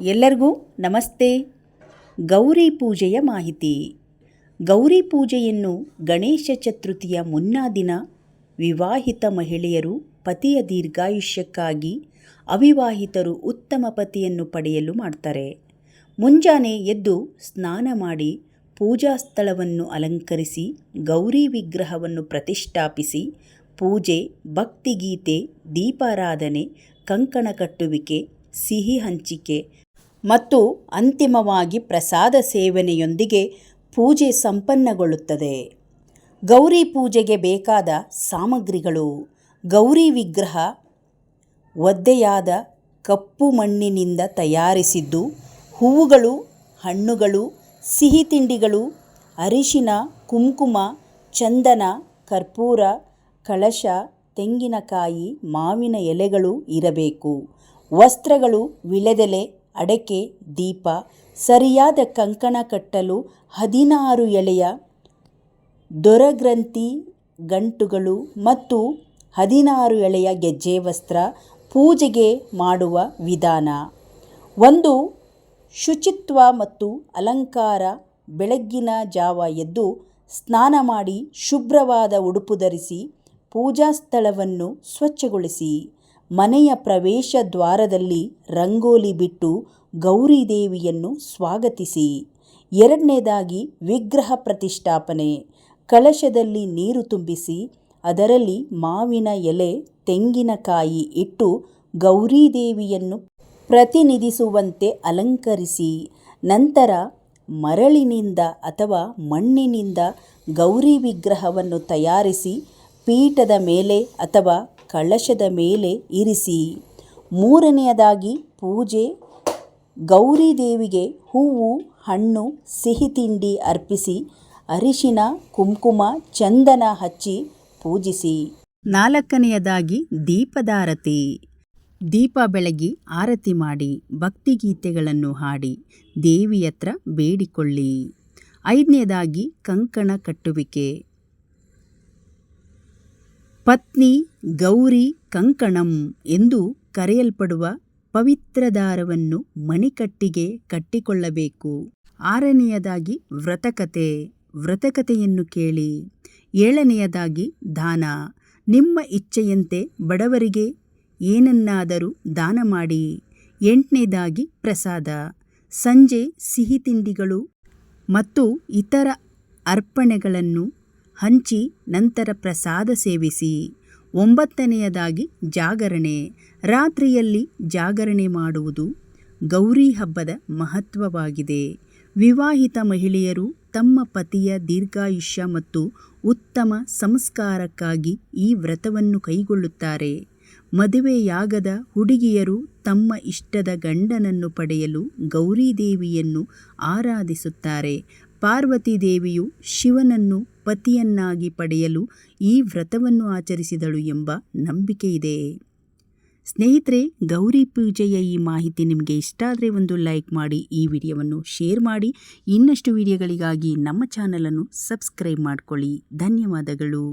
ಎಲ್ಲರಿಗೂ ನಮಸ್ತೆ. ಗೌರಿ ಪೂಜೆಯ ಮಾಹಿತಿ. ಗೌರಿ ಪೂಜೆಯನ್ನು ಗಣೇಶ ಚತುರ್ಥಿಯ ಮುನ್ನಾ ದಿನ ವಿವಾಹಿತ ಮಹಿಳೆಯರು ಪತಿಯ ದೀರ್ಘಾಯುಷ್ಯಕ್ಕಾಗಿ ಅವಿವಾಹಿತರು ಉತ್ತಮ ಪತಿಯನ್ನು ಪಡೆಯಲು ಮಾಡ್ತಾರೆ. ಮುಂಜಾನೆ ಎದ್ದು ಸ್ನಾನ ಮಾಡಿ ಪೂಜಾ ಸ್ಥಳವನ್ನು ಅಲಂಕರಿಸಿ ಗೌರಿ ವಿಗ್ರಹವನ್ನು ಪ್ರತಿಷ್ಠಾಪಿಸಿ ಪೂಜೆ, ಭಕ್ತಿಗೀತೆ, ದೀಪಾರಾಧನೆ, ಕಂಕಣ ಕಟ್ಟುವಿಕೆ, ಸಿಹಿ ಹಂಚಿಕೆ ಮತ್ತು ಅಂತಿಮವಾಗಿ ಪ್ರಸಾದ ಸೇವನೆಯೊಂದಿಗೆ ಪೂಜೆ ಸಂಪನ್ನಗೊಳ್ಳುತ್ತದೆ. ಗೌರಿ ಪೂಜೆಗೆ ಬೇಕಾದ ಸಾಮಗ್ರಿಗಳು, ಗೌರಿ ವಿಗ್ರಹ, ಒದ್ದೆಯಾದ ಕಪ್ಪು ಮಣ್ಣಿನಿಂದ ತಯಾರಿಸಿದ್ದು, ಹೂವುಗಳು, ಹಣ್ಣುಗಳು, ಸಿಹಿ ತಿಂಡಿಗಳು, ಅರಿಶಿನ, ಕುಂಕುಮ, ಚಂದನ, ಕರ್ಪೂರ, ಕಳಶ, ತೆಂಗಿನಕಾಯಿ, ಮಾವಿನ ಎಲೆಗಳು ಇರಬೇಕು. ವಸ್ತ್ರಗಳು, ವಿಳೆದೆಲೆ ಅಡಕೆ, ದೀಪ, ಸರಿಯಾದ ಕಂಕಣ ಕಟ್ಟಲು ಹದಿನಾರು ಎಳೆಯ ದೊರಗ್ರಂಥಿ ಗಂಟುಗಳು ಮತ್ತು ಹದಿನಾರು ಎಳೆಯ ಗೆಜ್ಜೆ ವಸ್ತ್ರ ಪೂಜೆಗೆ ಮಾಡುವ ವಿಧಾನ. ಒಂದು ಶುಚಿತ್ವ ಮತ್ತು ಅಲಂಕಾರ ಬೆಳಗ್ಗಿನ ಜಾವ ಎದ್ದು ಸ್ನಾನ ಮಾಡಿ ಶುಭ್ರವಾದ ಉಡುಪು ಧರಿಸಿ ಪೂಜಾ ಸ್ಥಳವನ್ನು ಸ್ವಚ್ಛಗೊಳಿಸಿ. ಮನೆಯ ಪ್ರವೇಶ ದ್ವಾರದಲ್ಲಿ ರಂಗೋಲಿ ಬಿಟ್ಟು ಗೌರಿ ದೇವಿಯನ್ನು ಸ್ವಾಗತಿಸಿ. ಎರಡನೇದಾಗಿ ವಿಗ್ರಹ ಪ್ರತಿಷ್ಠಾಪನೆ. ಕಳಶದಲ್ಲಿ ನೀರು ತುಂಬಿಸಿ, ಅದರಲ್ಲಿ ಮಾವಿನ ಎಲೆ, ತೆಂಗಿನಕಾಯಿ ಇಟ್ಟು ಗೌರಿ ದೇವಿಯನ್ನು ಪ್ರತಿನಿಧಿಸುವಂತೆ ಅಲಂಕರಿಸಿ. ನಂತರ ಮರಳಿನಿಂದ ಅಥವಾ ಮಣ್ಣಿನಿಂದ ಗೌರಿ ವಿಗ್ರಹವನ್ನು ತಯಾರಿಸಿ, ಪೀಠದ ಮೇಲೆ ಅಥವಾ ಕಳಶದ ಮೇಲೆ ಇರಿಸಿ. ಮೂರನೆಯದಾಗಿ ಪೂಜೆ, ಗೌರಿ ದೇವಿಗೆ ಹೂವು, ಹಣ್ಣು, ಸಿಹಿ ತಿಂಡಿ ಅರ್ಪಿಸಿ, ಅರಿಶಿನ, ಕುಂಕುಮ, ಚಂದನ ಹಚ್ಚಿ ಪೂಜಿಸಿ. ನಾಲ್ಕನೆಯದಾಗಿ ದೀಪದಾರತಿ ದೀಪ ಬೆಳಗಿ ಆರತಿ ಮಾಡಿ ಭಕ್ತಿಗೀತೆಗಳನ್ನು ಹಾಡಿ ದೇವಿಯತ್ರ ಬೇಡಿಕೊಳ್ಳಿ. ಐದನೇದಾಗಿ ಕಂಕಣ ಕಟ್ಟುವಿಕೆ. ಪತ್ನಿ ಗೌರಿ ಕಂಕಣಂ ಎಂದು ಕರೆಯಲ್ಪಡುವ ಪವಿತ್ರ ದಾರವನ್ನು ಮಣಿಕಟ್ಟಿಗೆ ಕಟ್ಟಿಕೊಳ್ಳಬೇಕು. ಆರನೆಯದಾಗಿ ವ್ರತಕತೆ. ವ್ರತಕತೆಯನ್ನು ಕೇಳಿ. ಏಳನೆಯದಾಗಿ ದಾನ. ನಿಮ್ಮ ಇಚ್ಛೆಯಂತೆ ಬಡವರಿಗೆ ಏನನ್ನಾದರೂ ದಾನ ಮಾಡಿ. ಎಂಟನೇದಾಗಿ ಪ್ರಸಾದ. ಸಂಜೆ ಸಿಹಿ ತಿಂಡಿಗಳು ಮತ್ತು ಇತರ ಅರ್ಪಣೆಗಳನ್ನು ಹಂಚಿ ನಂತರ ಪ್ರಸಾದ ಸೇವಿಸಿ. ಒಂಬತ್ತನೆಯದಾಗಿ ಜಾಗರಣೆ. ರಾತ್ರಿಯಲ್ಲಿ ಜಾಗರಣೆ ಮಾಡುವುದು ಗೌರಿ ಹಬ್ಬದ ಮಹತ್ವವಾಗಿದೆ. ವಿವಾಹಿತ ಮಹಿಳೆಯರು ತಮ್ಮ ಪತಿಯ ದೀರ್ಘಾಯುಷ್ಯ ಮತ್ತು ಉತ್ತಮ ಸಂಸ್ಕಾರಕ್ಕಾಗಿ ಈ ವ್ರತವನ್ನು ಕೈಗೊಳ್ಳುತ್ತಾರೆ. ಮದುವೆಯಾಗದ ಹುಡುಗಿಯರು ತಮ್ಮ ಇಷ್ಟದ ಗಂಡನನ್ನು ಪಡೆಯಲು ಗೌರಿ ದೇವಿಯನ್ನು ಆರಾಧಿಸುತ್ತಾರೆ. ಪಾರ್ವತಿ ದೇವಿಯು ಶಿವನನ್ನು ಪತಿಯನ್ನಾಗಿ ಪಡೆಯಲು ಈ ವ್ರತವನ್ನು ಆಚರಿಸಿದಳು ಎಂಬ ನಂಬಿಕೆಯಿದೆ. ಸ್ನೇಹಿತರೆ, ಗೌರಿ ಪೂಜೆಯ ಈ ಮಾಹಿತಿ ನಿಮಗೆ ಇಷ್ಟ ಆದರೆ ಒಂದು ಲೈಕ್ ಮಾಡಿ, ಈ ವಿಡಿಯೋವನ್ನು ಶೇರ್ ಮಾಡಿ. ಇನ್ನಷ್ಟು ವಿಡಿಯೋಗಳಿಗಾಗಿ ನಮ್ಮ ಚಾನಲನ್ನು ಸಬ್ಸ್ಕ್ರೈಬ್ ಮಾಡಿಕೊಳ್ಳಿ. ಧನ್ಯವಾದಗಳು.